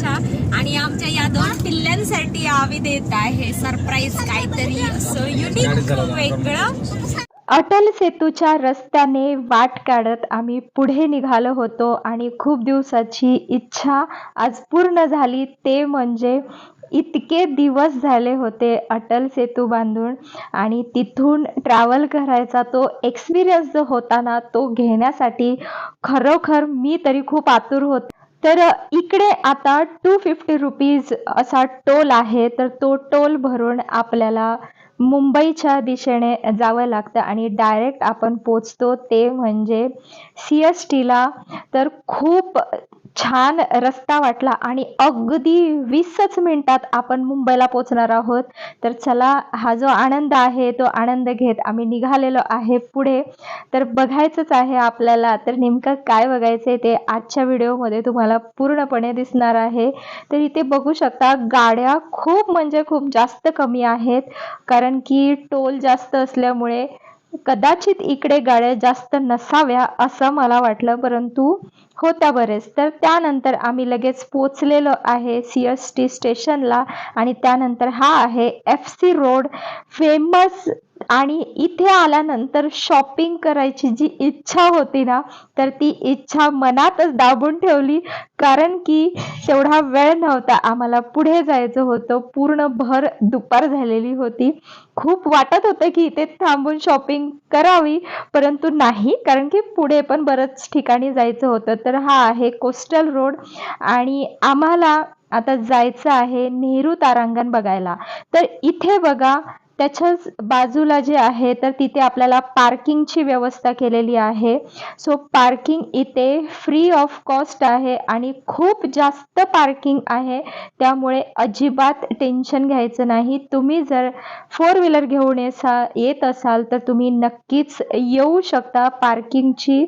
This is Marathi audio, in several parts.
शुभेच्छा. आणि आमच्या या दोन पिल्ल्यांसाठी आम्ही देत आहे सरप्राईज काहीतरी असं युनिक वेगळं. अटल सेतूच्या रस्त्याने वाट काढत आम्ही पुढे निघालो होतो आणि खूप दिवसाची इच्छा आज पूर्ण झाली. ते म्हणजे इतके दिवस झाले होते अटल सेतू बांधून आणि तिथून ट्रॅव्हल करायचा तो एक्सपिरियन्स जो होता ना तो घेण्यासाठी खरोखर मी तरी खूप आतुर होते. तर इकडे आता टू फिफ्टी रुपीज असा टोल आहे. तर तो टोल भरून आपल्याला मुंबईच्या दिशेने जावं लागतं आणि डायरेक्ट आपण पोचतो. ते म्हणजे सी एस टीला तर खूप छान रस्ता वाटला आणि अगदी वीसच मिनिटात आपण मुंबईला पोचणार आहोत. तर चला हा जो आनंद आहे तो आनंद घेत आम्ही निघालेलो आहे पुढे. तर बघायचंच आहे आपल्याला तर नेमकं काय बघायचं ते आजच्या व्हिडिओमध्ये तुम्हाला पूर्णपणे दिसणार आहे. तर इथे बघू शकता गाड्या खूप म्हणजे खूप जास्त कमी आहेत कारण की टोल जास्त असल्यामुळे कदाचित इकडे गाड्या जास्त नसाव्या असं मला वाटलं परंतु होत्या बरेच. तर त्यानंतर आम्ही लगेच पोचलेलो आहे सी एस टी स्टेशनला आणि त्यानंतर हा आहे एफ सी रोड फेमस आणि इथे आल्यानंतर शॉपिंग करायची जी इच्छा होती ना तर ती इच्छा मनातच दाबून ठेवली. कारण की तेवढा वेळ नव्हता. आम्हाला पुढे जायचं होतं. पूर्ण भर दुपार झालेली होती. खूप वाटत होतं की इथे थांबून शॉपिंग करावी परंतु नाही. कारण की पुढे पण बरंच ठिकाणी जायचं होतं. तर हा आहे कोस्टल रोड आणि आम्हाला आता जायचं आहे नेहरू तारांगण बघायला. तर इथे बघा त्याच्याच बाजूला जे आहे तर तिथे आपल्याला पार्किंगची व्यवस्था केलेली आहे. सो पार्किंग इथे फ्री ऑफ कॉस्ट आहे आणि खूप जास्त पार्किंग आहे. त्यामुळे अजिबात टेन्शन घ्यायचं नाही. तुम्ही जर फोर व्हीलर घेऊन येसा येत असाल तर तुम्ही नक्कीच येऊ शकता पार्किंगची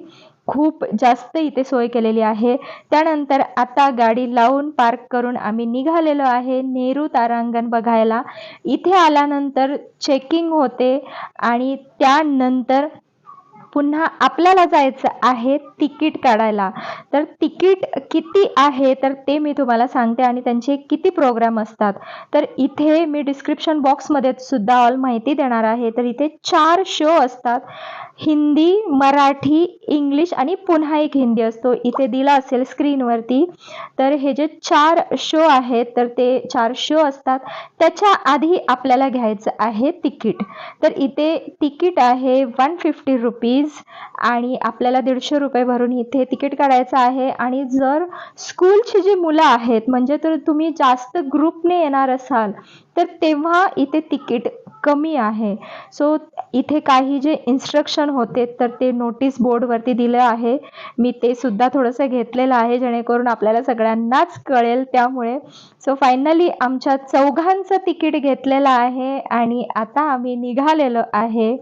खूप जास्त इथे सोय केलेली आहे. त्यानंतर आता गाडी लावून पार्क करून आम्ही निघालेलो आहे नेहरू तारांगण बघायला. इथे आल्यानंतर चेकिंग होते आणि त्यानंतर पुन्हा आपल्याला जायचं आहे तिकीट काढायला. तर तिकीट किती आहे तर ते मी तुम्हाला सांगते आणि त्यांचे किती प्रोग्राम असतात. तर इथे मी डिस्क्रिप्शन बॉक्समध्ये सुद्धा ऑल माहिती देणार आहे. तर इथे चार शो असतात. हिंदी मराठी इंग्लिश आणि पुन्हा एक हिंदी असतो. इथे दिला असेल स्क्रीनवरती. तर हे जे चार शो आहेत तर ते चार शो असतात. त्याच्या आधी आपल्याला घ्यायचं आहे तिकीट. तर इथे तिकीट आहे वन फिफ्टी रुपीज आणि आपल्याला दीडशे रुपये भरून इथे तिकीट काढायचं आहे. आणि जर स्कूलची जी मुलं आहेत म्हणजे तर तुम्ही जास्त ग्रुपने येणार असाल तर तेव्हा इथे तिकीट कमी आहे. सो इथे काही जे इन्स्ट्रक्शन होते तर ते नोटीस बोर्डवरती दिलं आहे. मी ते सुद्धा थोडंसं घेतलेलं आहे जेणेकरून आपल्याला सगळ्यांनाच कळेल त्यामुळे. सो फायनली आमच्या चौघांचं तिकीट घेतलेलं आहे आणि आता आम्ही निघालेलो आहे.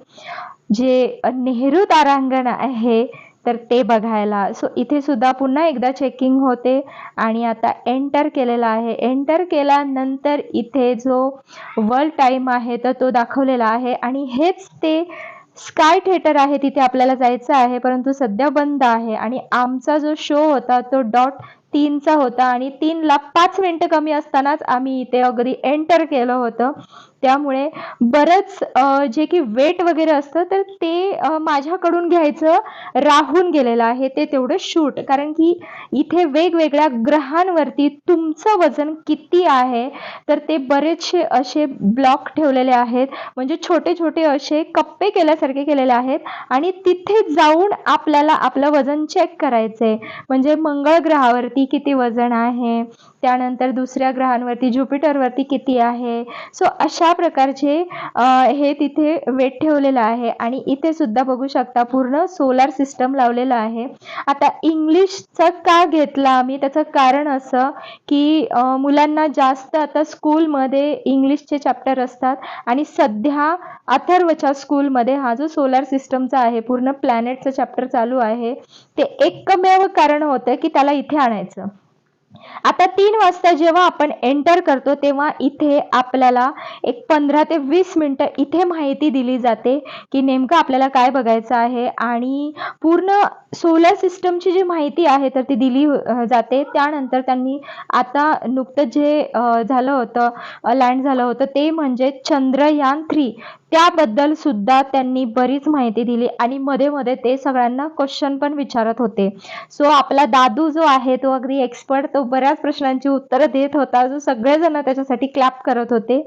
जे नेहरू तारांगण आहे तर ते बघायला. सो इथे सुद्धा पुन्हा एकदा चेकिंग होते आणि आता एंटर केलेला आहे. एंटर केल्यानंतर इथे जो वर्ल्ड टाईम आहे तर तो दाखवलेला आहे. आणि हेच ते स्काय थिएटर आहे तिथे आपल्याला जायचं आहे परंतु सध्या बंद आहे. आणि आमचा जो शो होता तो डॉट तीनचा होता. आणि तीनला पाच मिनटं कमी असतानाच आम्ही इथे अगदी एंटर केलं होतं. त्यामुळे बरंच जे की वेट वगैरे असतं तर ते माझ्याकडून घ्यायचं राहून गेलेलं आहे ते तेवढं शूट. कारण की इथे वेगवेगळ्या ग्रहांवरती तुमचं वजन किती आहे तर ते बरेचसे असे ब्लॉक ठेवलेले आहेत. म्हणजे छोटे छोटे असे कप्पे केल्यासारखे केलेले आहेत आणि तिथे जाऊन आपल्याला आपलं वजन चेक करायचं आहे म्हणजे मंगळ ग्रहावरती किती वजन आहे त्यानंतर दुसऱ्या ग्रहांवरती ज्युपिटरवरती किती आहे. सो अशा प्रकारचे हे तिथे वेट ठेवलेलं आहे आणि इथे सुद्धा बघू शकता पूर्ण सोलार सिस्टम लावलेलं आहे. आता इंग्लिशचं का घेतला आम्ही? त्याचं कारण असं की मुलांना जास्त आता स्कूलमध्ये इंग्लिशचे चॅप्टर असतात आणि सध्या अथर्वच्या स्कूलमध्ये हा जो सोलार सिस्टमचा आहे पूर्ण प्लॅनेटचं चॅप्टर चालू आहे ते एकमेव कारण होतं की त्याला इथे आणायचं. आता तीन वाजता जेव्हा आपण एंटर करतो तेव्हा इथे आपल्याला एक पंधरा ते वीस मिनटं इथे माहिती दिली जाते की नेमकं आपल्याला काय बघायचं आहे. आणि पूर्ण सोलर सिस्टमची जी माहिती आहे तर ती दिली जाते. त्यानंतर त्यांनी आता नुकतं जे झालं होतं लँड झालं होतं ते म्हणजे चंद्रयान थ्री त्याबद्दल सुद्धा त्यांनी बरीच माहिती दिली आणि मध्ये मध्ये ते सगळ्यांना क्वेश्चन पण विचारत होते. सो आपला दादू जो आहे तो अगदी एक्सपर्ट तो बऱ्याच प्रश्नांची उत्तरं देत होता. जो सगळेजण त्याच्यासाठी क्लॅप करत होते.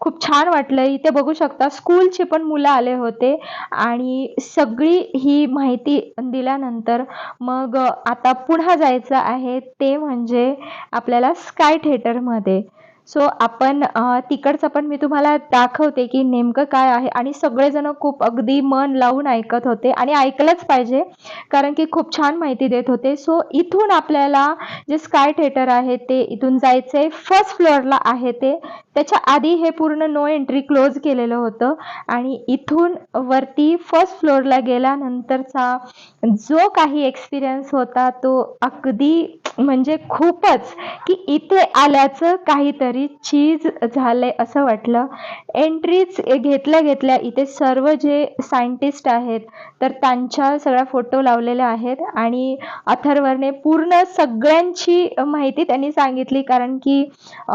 खूप छान वाटलं. इथे बघू शकता स्कूलचे पण मुलं आले होते. आणि सगळी ही माहिती दिल्यानंतर मग आता पुन्हा जायचं आहे ते म्हणजे आपल्याला स्काय थिएटरमध्ये सो आपण तिकडचं पण मी तुम्हाला दाखवते की नेमकं काय आहे. आणि सगळेजण खूप अगदी मन लावून ऐकत होते आणि ऐकलंच पाहिजे कारण की खूप छान माहिती देत होते. सो इथून आपल्याला जे स्काय थिएटर आहे ते इथून जायचंय. फर्स्ट फ्लोअरला आहे ते. त्याच्या आधी हे पूर्ण नो एंट्री क्लोज केलेलं होतं. आणि इथून वरती फर्स्ट फ्लोअरला गेल्यानंतरचा जो काही एक्सपिरियन्स होता तो अगदी म्हणजे खूपच की इथे आल्याचं काहीतरी चीज झालंय असं वाटलं. एंट्रीज घेतल्या घेतल्या इथे सर्व जे सायंटिस्ट आहेत तर त्यांच्या सगळ्या फोटो लावलेल्या आहेत आणि अथर्वने पूर्ण सगळ्यांची माहिती त्यांनी सांगितली. कारण की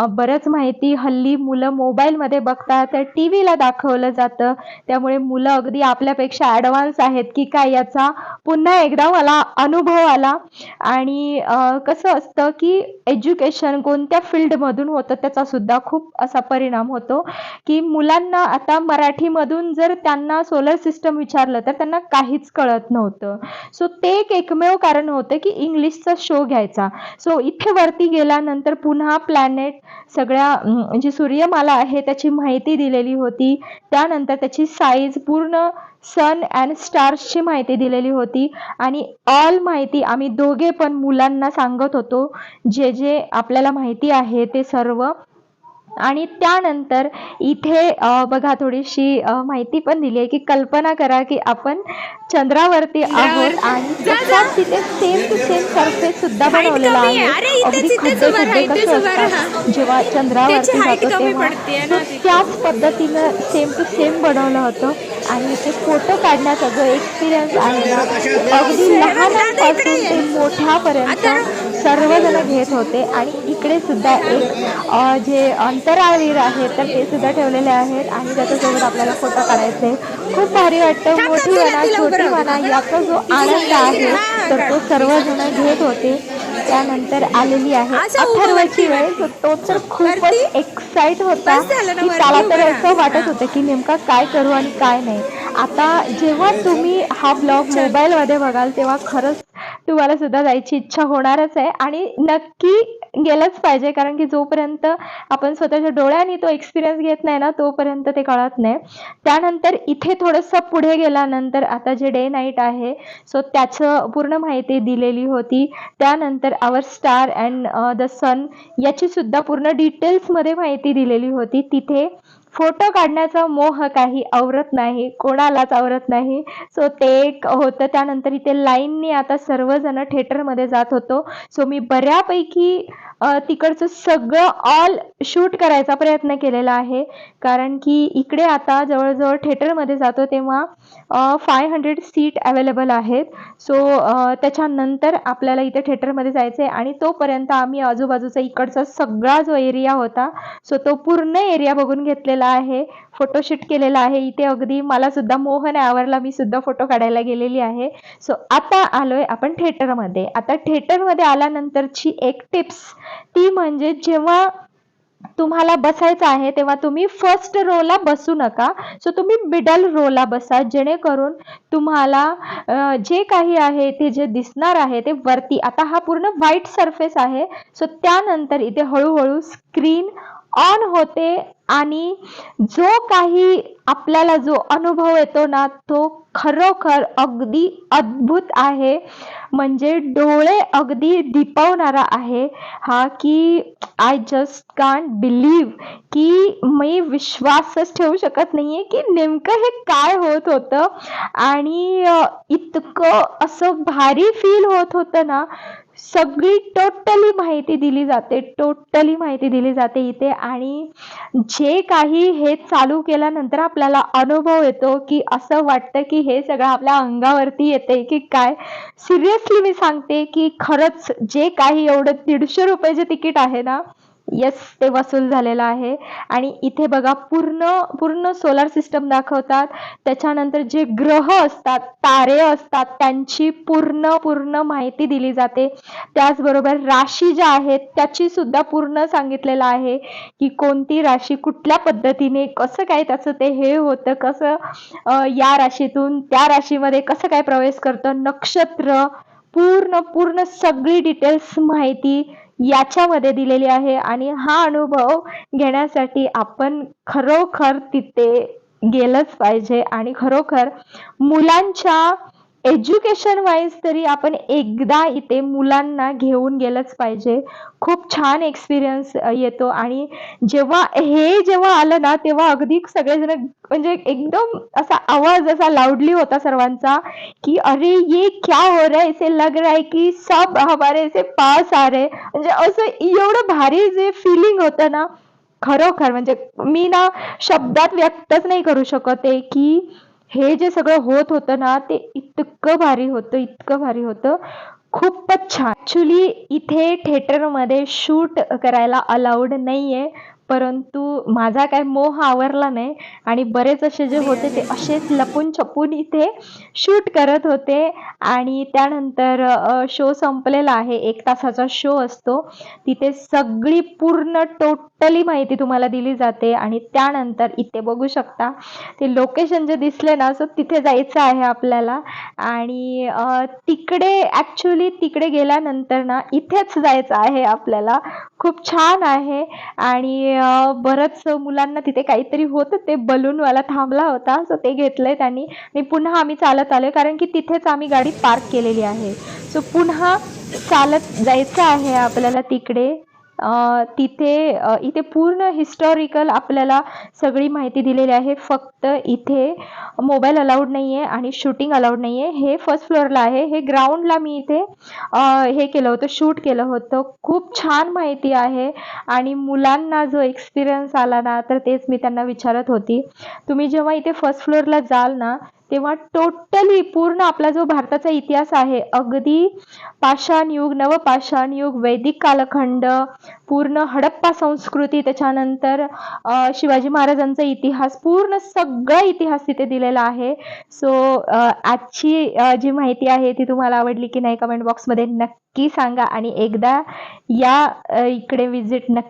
बरंच माहिती हल्ली मुलं मोबाईलमध्ये बघतात तर टी व्हीला दाखवलं जातं. त्यामुळे मुलं अगदी आपल्यापेक्षा ॲडव्हान्स आहेत की काय याचा पुन्हा एकदा मला अनुभव आला. आणि कसं असतं की एज्युकेशन कोणत्या फील्डमधून होतं त्या याचा सुद्धा खूप असा परिणाम होतो की मुलांना आता मराठीमधून जर त्यांना सोलर सिस्टम विचारलं तर त्यांना काहीच कळत नव्हतं. सो ते एक एकमेव कारण होतं की इंग्लिशचा शो घ्यायचा. सो इथे वरती गेल्यानंतर पुन्हा प्लॅनेट सगळ्या म्हणजे जी सूर्यमाला आहे त्याची माहिती दिलेली होती. त्यानंतर त्याची साईज पूर्ण सन अँड स्टार्सची माहिती दिलेली होती. आणि ऑल माहिती आम्ही दोघे पण मुलांना सांगत होतो. जे जे आपल्याला माहिती आहे ते सर्व आणि त्यानंतर इथे अ, बघा थोडीशी अ, माहिती पण दिली आहे की कल्पना करा की आपण चंद्रावरती आहोत आणि तिथे सेम टू सेम सरफेस सुद्धा बनवलेला आहे. अगदी खड्डे इथेच कसं. असतात जेव्हा चंद्रावरती जातो तेव्हा. त्याच पद्धतीनं सेम टू सेम बनवलं होतं आणि इथे फोटो काढण्याचा जो एक्सपिरियन्स आहे ना तो अगदी लहानांपासून ते मोठ्यापर्यंत सर्वजण घेत होते आणि इकडे सुद्धा एक जे अंतराळवीर आहेत तर ते सुद्धा ठेवलेले आहेत आणि त्याच्यासोबत आपल्याला फोटो काढायचे. खूप भारी वाटतं. मोठी म्हणा छोटी. म्हणा याचा जो आनंद आहे तर तो सर्वजण घेत होते. त्यानंतर आलेली आहे. अथर्वची वेळ. तो तर खूपच? एक्साइट होता की त्याला तर. असं वाटत होतं की नेमका काय करू आणि काय नाही. आता जेव्हा तुम्ही हा ब्लॉग मोबाईलमध्ये बघाल तेव्हा खरंच तुम्हाला सुद्धा जायची इच्छा होणारच आहे. आणि नक्की गेलंच पाहिजे कारण की जोपर्यंत आपण स्वतःच्या डोळ्यांनी तो एक्सपिरियन्स घेत नाही ना तोपर्यंत ते कळत नाही. त्यानंतर इथे थोडंसं पुढे गेल्यानंतर आता जे डे नाईट आहे सो त्याचं पूर्ण माहिती दिलेली होती. त्यानंतर our star and the sun याची सुद्धा पूर्ण डिटेल्समध्ये माहिती दिलेली होती. तिथे फोटो काढण्याचा मोह काही आवरत नाही कोणालाच आवरत नाही. सो ते एक होतं. त्यानंतर इथे लाईननी आता सर्वजण थिएटरमध्ये जात होतो. सो मी बऱ्यापैकी तिकडचं सगळं ऑल शूट करायचा प्रयत्न केलेला आहे. कारण की इकडे आता जवळजवळ थिएटरमध्ये जातो तेव्हा फाय हंड्रेड सीट अवेलेबल आहेत. सो त्याच्यानंतर आपल्याला इथे थिएटरमध्ये जायचं आहे आणि तोपर्यंत आम्ही आजूबाजूचा इकडचा सगळा जो एरिया होता सो तो पूर्ण एरिया बघून घेतलेला आहे. फोटोशूट केलेला आहे. इथे अगदी मला सुद्धा मोह नाही आवरला मी सुद्धा फोटो काढायला गेलेली आहे. सो आता आलोय आपण थिएटरमध्ये आता थिएटरमध्ये आल्यानंतरची एक टिप्स ती म्हणजे जेव्हा तुम्हाला बसायचं आहे तेव्हा तुम्ही फर्स्ट रोला बसू नका. सो तुम्ही मिडल रोला बसा. जेणेकरून तुम्हाला जे काही आहे ते जे दिसणार आहे ते वरती. आता हा पूर्ण व्हाईट सरफेस आहे. सो त्यानंतर इथे हळूहळू स्क्रीन ऑन होते आणि जो काही आपल्याला जो अनुभव येतो ना तो खरोखर अगदी अद्भुत आहे. म्हणजे डोळे अगदी दिपवणारा आहे. हा की आय जस्ट कांट बिलीव्ह की मी विश्वासच ठेवू शकत नाहीये की नेमकं हे काय होत होतं. आणि इतकं असं भारी फील होत होतं ना सगळी टोटली माहिती दिली जाते टोटली माहिती दिली जाते इथे. आणि जे काही हे चालू केल्यानंतर आपल्याला अनुभव येतो की असं वाटतं की हे सगळं आपल्या अंगावरती येते की काय. सिरियसली मी सांगते की खरंच जे काही एवढं दीडशे रुपयाचे तिकीट आहे ना येस ते वसूल झालेलं आहे. आणि इथे बघा पूर्ण पूर्ण सोलार सिस्टम दाखवतात. त्याच्यानंतर जे ग्रह असतात तारे असतात त्यांची पूर्ण पूर्ण माहिती दिली जाते. त्याचबरोबर राशी ज्या आहेत त्याची सुद्धा पूर्ण सांगितलेलं आहे की कोणती राशी कुठल्या पद्धतीने कसं काय त्याचं ते हे होतं कसं या राशीतून त्या राशीमध्ये कसं काय प्रवेश करतं नक्षत्र पूर्ण पूर्ण सगळी डिटेल्स माहिती याच्यामध्ये दिलेली आहे आणि हा अनुभव घेण्यासाठी आपण खरोखर तिथे गेलंच पाहिजे आणि खरोखर मुलांच्या एज्युकेशन वाईज तरी आपण एकदा इथे मुलांना घेऊन गेलंच पाहिजे. खूप छान एक्सपिरियन्स येतो. आणि जेव्हा हे जेव्हा आलं ना तेव्हा अगदी सगळेजण म्हणजे एकदम असा आवाज असा लाऊडली होता सर्वांचा की अरे ये क्या हो रहा है? ऐसे लग रहा है की सब हमारे ऐसे पास आ रहे म्हणजे असं एवढं भारी जे फिलिंग होतं ना खरोखर. म्हणजे मी ना शब्दात व्यक्तच नाही करू शकत आहे की हे जे सगळं होत होतं ना ते इतकं भारी होतं इतकं भारी होतं. खूपच छान. ॲक्च्युली इथे थिएटरमध्ये शूट करायला अलाउड नाहीये. परंतु माझा काय मोह आवरला नाही आणि बरेच असे जे होते ते असेच लपून छपून इथे शूट करत होते. आणि त्यानंतर शो संपलेला आहे. एक तासाचा शो असतो. तिथे सगळी पूर्ण टोटली माहिती तुम्हाला दिली जाते आणि त्यानंतर इथे बघू शकता. ते लोकेशन जे दिसले ना सो तिथे जायचं आहे आपल्याला. आणि तिकडे ॲक्च्युली तिकडे गेल्यानंतर ना इथेच जायचं आहे आपल्याला. खूप छान आहे. आणि बरंच मुलांना तिथे काहीतरी होतं. ते बलूनवाला थांबला होता. सो ते घेतलंय त्यांनी. आणि पुन्हा आम्ही चालत आलोय. कारण की तिथेच आम्ही गाडी पार्क केलेली आहे. सो पुन्हा चालत जायचं आहे आपल्याला तिकडे. तिथे इथे पूर्ण हिस्टॉरिकल आपल्याला सगळी माहिती दिलेली आहे. फक्त इथे मोबाईल अलाउड नाही आहे आणि शूटिंग अलाउड नाही आहे हे फर्स्ट फ्लोअरला आहे. हे ग्राउंडला मी इथे हे केलं होतं शूट केलं होतं. खूप छान माहिती आहे. आणि मुलांना जो एक्सपिरियन्स आला ना तर तेच मी त्यांना विचारत होती. तुम्ही जेव्हा इथे फर्स्ट फ्लोअरला जाल ना तेव्हा टोटली पूर्ण आपला जो भारताचा इतिहास आहे अगदी पाषाण युग नवपाषाण युग वैदिक कालखंड पूर्ण हडप्पा संस्कृती त्याच्यानंतर शिवाजी महाराजांचा इतिहास पूर्ण सगळा इतिहास तिथे दिलेला आहे. सो आजची जी माहिती आहे ती तुम्हाला आवडली की नाही कमेंट बॉक्समध्ये नक्की सांगा आणि एकदा या इकडे विजिट नक्की